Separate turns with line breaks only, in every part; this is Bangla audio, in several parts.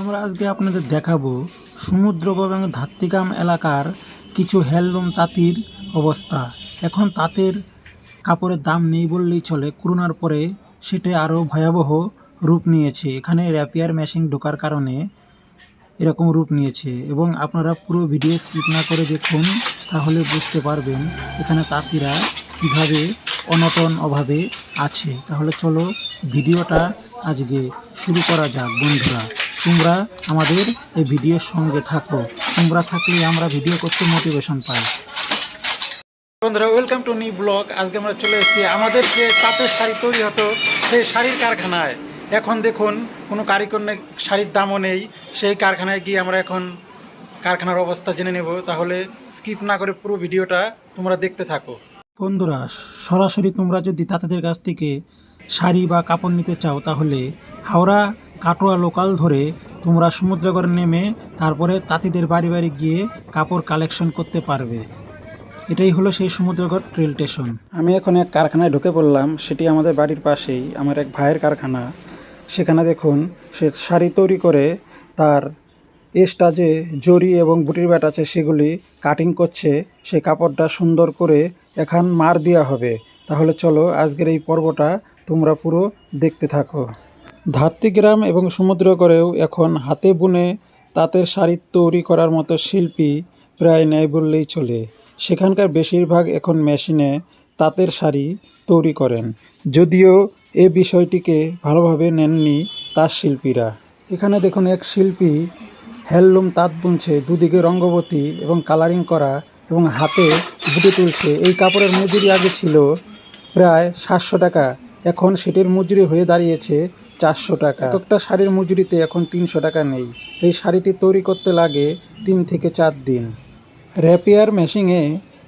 আমরা আজকে আপনাদের দেখাবো সমুদ্রগড় এবং ধাত্তিগ্রাম এলাকার কিছু হ্যান্ডলুম তাঁতির অবস্থা। এখন তাঁতের কাপড়ের দাম নেই বললেই চলে। করোনার পরে সেটা আরও ভয়াবহ রূপ নিয়েছে। এখানে র্যাপিয়ার মেশিন ঢোকার কারণে এরকম রূপ নিয়েছে এবং আপনারা পুরো ভিডিও স্কিপ না করে দেখুন, তাহলে বুঝতে পারবেন এখানে তাঁতিরা কীভাবে অনটন অভাবে আছে। তাহলে চলো ভিডিওটা আজকে শুরু করা যাক, বন্ধুরা। তোমরা আমাদের এই ভিডিওর সঙ্গে থাকো। তোমরা থাকলে আমরা ভিডিও করতে মোটিভেশন পাই। বন্ধুরা ওয়েলকাম টু নিউ ব্লগ আজকে আমরা চলে এসেছি আমাদের যে তাঁতের শাড়ি তৈরি হতো সেই শাড়ির কারখানায়। এখন দেখুন কোনো কারিগর শাড়ির দামও নেই। সেই কারখানায় গিয়ে আমরা এখন কারখানার অবস্থা জেনে নেব। তাহলে স্কিপ না করে পুরো ভিডিওটা তোমরা দেখতে থাকো। বন্ধুরা সরাসরি তোমরা যদি তাঁতেদের কাছ থেকে শাড়ি বা কাপড় নিতে চাও তাহলে হাওড়া কাটোয়া লোকাল ধরে তোমরা সমুদ্রগড়ে নেমে তারপরে তাঁতিদের বাড়ি বাড়ি গিয়ে কাপড় কালেকশন করতে পারবে। এটাই হলো সেই সমুদ্রগড় রেল স্টেশন। আমি এখন এক কারখানায় ঢুকে পড়লাম, সেটি আমাদের বাড়ির পাশেই, আমার এক ভাইয়ের কারখানা। সেখানে দেখুন, সে শাড়ি তৈরি করে তার এসটা যে জরি এবং বুটির ব্যাট আছে, সেগুলি কাটিং করছে। সেই কাপড়টা সুন্দর করে এখন মার দেওয়া হবে। তাহলে চলো, আজকের এই পর্বটা তোমরা পুরো দেখতে থাকো। ধাত্রিগ্রাম এবং সমুদ্র সমুদ্রগড়েও এখন হাতে বুনে তাঁতের শাড়ি তৈরি করার মতো শিল্পী প্রায় নেই বললেই চলে। সেখানকার বেশিরভাগ এখন মেশিনে তাঁতের শাড়ি তৈরি করেন। যদিও এ বিষয়টিকে ভালোভাবে নেননি তাঁত শিল্পীরা। এখানে দেখুন এক শিল্পী হ্যান্ডলুম তাঁত বুনছে, দুদিকে রঙ্গবতী এবং কালারিং করা এবং হাতে বুটে তুলছে। এই কাপড়ের মজুরি আগে ছিল প্রায় সাতশো টাকা, এখন সেটির মজুরি হয়ে দাঁড়িয়েছে চারশো টাকা। একটা শাড়ির মজুরিতে এখন তিনশো টাকা নেই। এই শাড়িটি তৈরি করতে লাগে তিন থেকে চার দিন। র্যাপিয়ার মেশিনে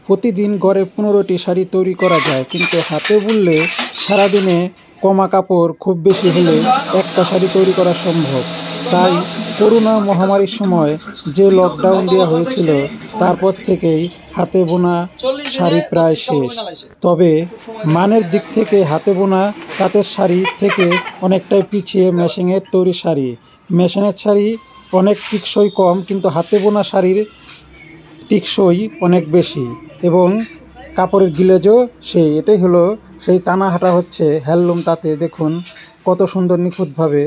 প্রতিদিন গড়ে পনেরোটি শাড়ি তৈরি করা যায়, কিন্তু হাতে বুললে সারাদিনে কমা কাপড় খুব বেশি হলে একটা শাড়ি তৈরি করা সম্ভব। তাই করোনা মহামারীর সময় যে লকডাউন দেওয়া হয়েছিল, তারপর থেকেই হাতে বোনা শাড়ি প্রায় শেষ। তবে মানের দিক থেকে হাতে বোনা, তাঁতের শাড়ি থেকে অনেকটাই পিছিয়ে মেশিনের তৈরি শাড়ি। মেশিনের শাড়ি অনেক টিকসই কম, কিন্তু হাতে বোনা শাড়ির টিকসই অনেক বেশি এবং কাপড়ের গিলেজও সেই, এটাই হলো সেই তানাহাটা হচ্ছে হ্যান্ডলুম তাতে। দেখুন কত সুন্দর নিখুঁতভাবে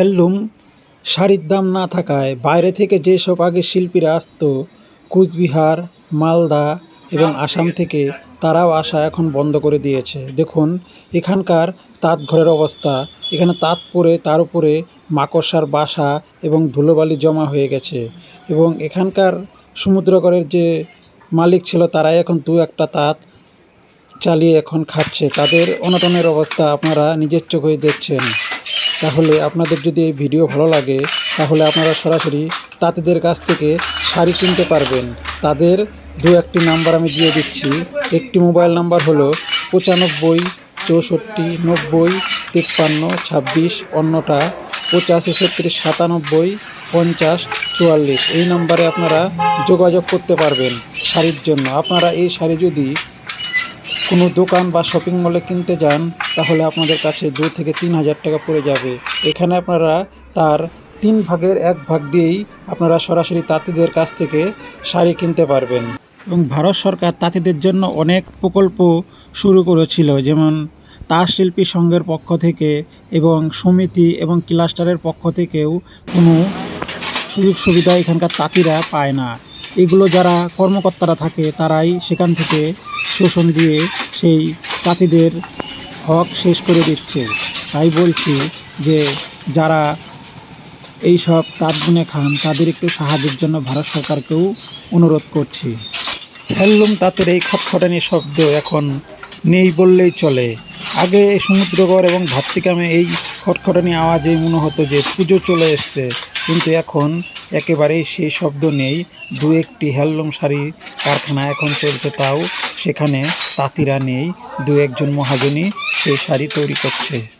হ্যান্ডলুম শাড়ির দাম না থাকায় বাইরে থেকে যেসব আগে শিল্পীরা আসতো, কুচবিহার, মালদা এবং আসাম থেকে, তারাও আসা এখন বন্ধ করে দিয়েছে। দেখুন, এখানকার তাঁত ঘরের অবস্থা। এখানে তাঁত পরে, তার উপরে মাকড়সার বাসা এবং ধুলোবালি জমা হয়ে গেছে এবং এখানকার সমুদ্রগড়ের যে মালিক ছিল, তারাই এখন দু একটা তাঁত চালিয়ে এখন খাচ্ছে। তাদের অনটনের অবস্থা আপনারা নিজের চোখেই দেখছেন। তাহলে আপনাদের যদি এই ভিডিও ভালো লাগে, তাহলে আপনারা সরাসরি তাঁতিদের কাছ থেকে শাড়ি কিনতে পারবেন। তাদের দু একটি নাম্বার আমি দিয়ে দিচ্ছি। একটি মোবাইল নাম্বার হলো পঁচানব্বই, চৌষট্টি, নব্বই, তিপ্পান্ন, ছাব্বিশ, অন্যটা পঁচাশি, ছত্রিশ, সাতানব্বই, পঞ্চাশ, চুয়াল্লিশ। এই নাম্বারে আপনারা যোগাযোগ করতে পারবেন শাড়ির জন্য। আপনারা এই শাড়ি যদি কোনো দোকান বা শপিং মলে কিনতে যান, তাহলে আপনাদের কাছে দু থেকে তিন হাজার টাকা পড়ে যাবে। এখানে আপনারা তার তিন ভাগের এক ভাগ দিয়েই আপনারা সরাসরি তাঁতিদের কাছ থেকে শাড়ি কিনতে পারবেন। এবং ভারত সরকার তাঁতিদের জন্য অনেক প্রকল্প শুরু করেছিল, যেমন তাঁত শিল্পী সংঘের পক্ষ থেকে এবং সমিতি এবং ক্লাস্টারের পক্ষ থেকেও কোনো সুযোগ সুবিধা এখানকার তাঁতিরা পায় না। এগুলো যারা কর্মকর্তারা থাকে, তারাই সেখান থেকে শোষণ দিয়ে সেই তাঁতিদের হক শেষ করে দিচ্ছে। তাই বলছি যে, যারা এই সব তাঁত বুনে খান, তাদের একটু সাহায্যের জন্য ভারত সরকারকেও অনুরোধ করছি। হ্যান্ডলুম তাঁতের এই খটখটানি শব্দ এখন নেই বললেই চলে। আগে সমুদ্রগড় এবং ভাতৃকামে এই খটখটানি আওয়াজেই মনে হতো যে, পুজো চলে এসছে। কিন্তু এখন একেবারেই সে শব্দ নেই। দু একটি হ্যান্ডলুম শাড়ির কারখানা এখন চলছে তাও। সেখানে তাঁতিরা নেই। দু একজন মহাজনই সেই শাড়ি তৈরি করছে।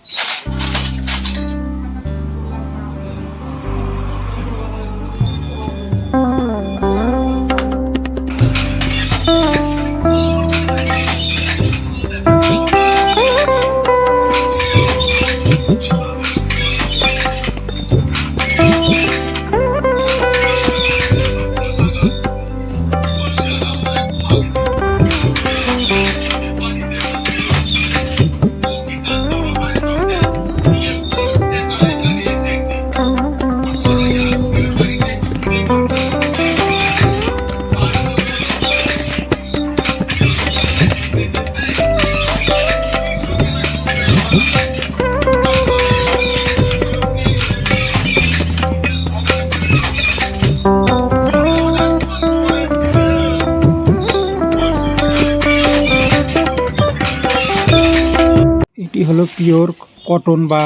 এটি হলো পিওর কটন বা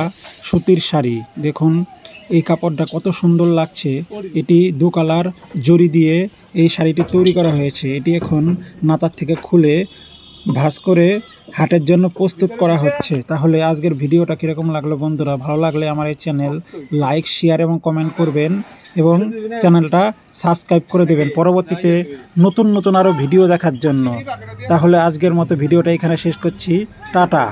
সুতির শাড়ি। দেখুন, এই কাপড়টা কত সুন্দর লাগছে। এটি দু কালার জরি দিয়ে এই শাড়িটি তৈরি করা হয়েছে। এটি এখন নাতার থেকে খুলে ভাঁজ করে হাটের জন্য প্রস্তুত করা হচ্ছে। তাহলে আজকের ভিডিওটা কীরকম লাগল বন্ধুরা? ভালো লাগলে আমার এই চ্যানেল লাইক, শেয়ার এবং কমেন্ট করবেন এবং চ্যানেলটা সাবস্ক্রাইব করে দেবেন পরবর্তীতে নতুন নতুন আরও ভিডিও দেখার জন্য। তাহলে আজকের মতো ভিডিওটা এখানে শেষ করছি। টাটা।